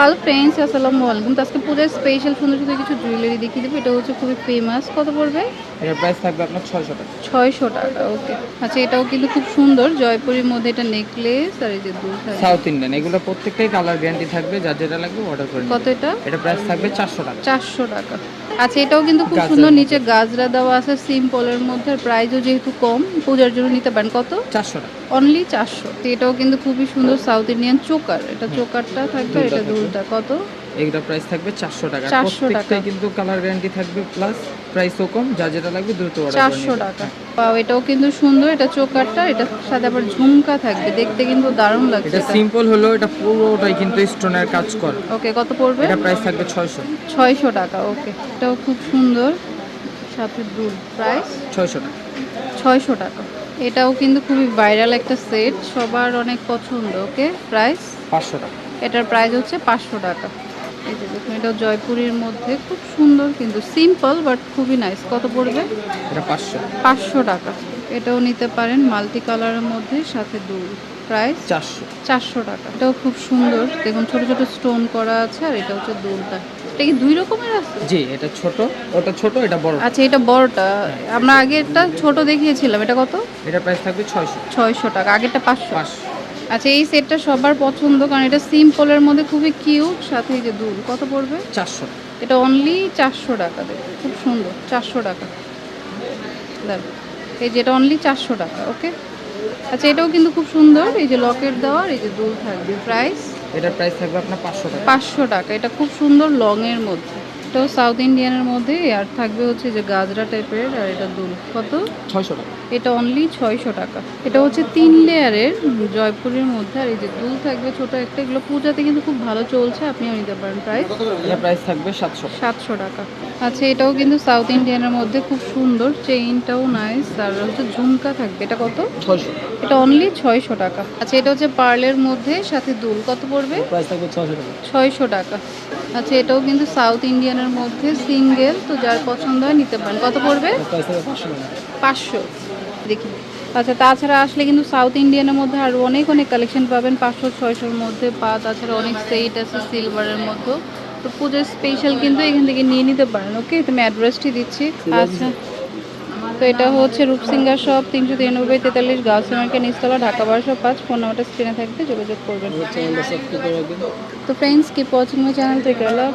Hello friends আসসালামু আলাইকুম। তো আজকে পূজার স্পেশাল সুন্দর সুন্দর কিছু জুয়েলারি দেখিয়ে দেবো। এটা হচ্ছে খুবই ফেমাস কত পড়বে? এর প্রাইস থাকবে আপনার ছয়শো টাকা। ছয়শো টাকা ওকে আচ্ছা এটাও কিন্তু খুব সুন্দর। জয়পুরের মধ্যে এটা নেকলেস আর এই যে দুল। সাউথ ইন্ডিয়ান এগুলো প্রত্যেকটাই কালার গ্যারান্টি থাকবে। যার যেটা লাগবে অর্ডার করে কত এটা? এটা প্রাইস থাকবে চারশো টাকা। চারশো টাকা। আচ্ছা এটাও কিন্তু খুব সুন্দর। নিচে গাজরা দেওয়া আছে সিম্পলের মধ্যে। প্রাইসও যেহেতু কম পূজার জন্য নিতে পারেন। কত? চারশো টাকা। অনলি চারশো। তো এটাও কিন্তু খুবই সুন্দর সাউথ ইন্ডিয়ান চোকার। এটা চোকারটা থাকবে এটা দুলটা থাকবে। কত? এগুলো প্রাইস থাকবে চারশো টাকা। 400 প্রত্যেকটাই। কিন্তু কালার গ্যারান্টি থাকবে প্লাস প্রাইসও কম যা যেটা লাগবে দ্রুত অর্ডার চারশো। টাকা। পাও এটাও কিন্তু সুন্দর এটা চোকারটা এটা সাথে আবার ঝুমকা থাকবে। দেখতে কিন্তু দারুণ লাগছে এটা সিম্পল হলো এটা পুরোটাই কিন্তু স্টোনের কাজ করে। ওকে কত পড়বে? এটা প্রাইস থাকবে ছয়শো। ছয়শো টাকা ওকে এটাও খুব সুন্দর। সাথে দুল প্রাইস ছয়শো টাকা। ছয়শো টাকা। এটাও কিন্তু খুবই ভাইরাল একটা সেট সবার অনেক পছন্দ ওকে প্রাইস পাঁচশো টাকা। এটার প্রাইস হচ্ছে পাঁচশো টাকা। এই যে দেখুন এটাও জয়পুরের মধ্যে। খুব সুন্দর কিন্তু সিম্পল বাট খুবই নাইস কত পড়বে? এটা পাঁচশো। পাঁচশো টাকা। এটাও নিতে পারেন মাল্টি কালারের মধ্যে সাথে দুল প্রাইস চারশো। চারশো টাকা। এটাও খুব সুন্দর। দেখুন ছোট ছোট স্টোন করা আছে আর এটা হচ্ছে দুলটা এটা কি দুই রকমের আছে? জি এটা ছোট ওটা ছোট এটা বড়। আচ্ছা এটা বড়টা। আমরা আগে একটা ছোট দেখিয়েছিলাম। এটা কত? এটা প্রাইস থাকবে ছয়শো। ছয়শো টাকা। আগেরটা পাঁচশো। পাঁচশো। আচ্ছা এই সেটটা সবার পছন্দ কারণ এটা সিম্পলের মধ্যে খুবই কিউট সাথে এই যে দুল কত পড়বে? চারশো। এটা অনলি চারশো টাকা দেবে খুব সুন্দর চারশো টাকা। দেখ এই যেটা অনলি চারশো টাকা ওকে আচ্ছা এটাও কিন্তু খুব সুন্দর এই যে লকেট দেওয়ার এই যে দুল থাকবে প্রাইস এটার প্রাইস থাকবে আপনার পাঁচশো টাকা। পাঁচশো টাকা এটা খুব সুন্দর লংয়ের মধ্যে। এটাও সাউথ ইন্ডিয়ানের মধ্যে আর থাকবে হচ্ছে যে গাজরা টাইপের আর এটা দুল। কত? ছয়শো টাকা। এটা অনলি ছয়শো টাকা। এটা হচ্ছে তিন লেয়ারের জয়পুরের মধ্যে আর এই যে দুল থাকবে ছোট একটা এগুলো পূজাতে কিন্তু খুব ভালো চলছে আপনিও নিতে পারেন প্রাইস প্রাইস থাকবে সাতশো সাতশো টাকা। আচ্ছা এটাও কিন্তু সাউথ ইন্ডিয়ানের মধ্যে খুব সুন্দর চেইনটাও নাইস আর হচ্ছে ঝুমকা থাকবে। এটা কত? ছয়শো। এটা অনলি ছয়শো টাকা। আচ্ছা এটা হচ্ছে পার্লের মধ্যে সাথে দুল কত পড়বে? প্রাইস থাকবে ছয়শো টাকা। ছয়শো টাকা। আচ্ছা এটাও কিন্তু সাউথ ইন্ডিয়ানের মধ্যে সিঙ্গেল তো যার পছন্দ হয় নিতে পারেন। কত পড়বে? পাঁচশো। দেখি। আচ্ছা তাছাড়া আসলে কিন্তু সাউথ ইন্ডিয়ানের মধ্যে আরও অনেক অনেক কালেকশন পাবেন। পাঁচশো ছয়শোর মধ্যে বা তাছাড়া অনেক সেট আছে সিলভারের মতো তো পুজোর স্পেশাল কিন্তু এখান থেকে নিয়ে নিতে পারেন ওকে তুমি অ্যাড্রেসটি দিচ্ছি। আচ্ছা। তো এটা হচ্ছে রূপসিঙ্গার শপ তিনশো তিরানব্বই তেতাল্লিশ গার্লস মার্কেট নিচতলা ঢাকা বারোশো পাঁচ ফোন নাম্বারটা স্ক্রিনে থাকবে যোগাযোগ করবেন। তো ফ্রেন্ডস কি পছন্দ চ্যানেল থেকে আল্লাহ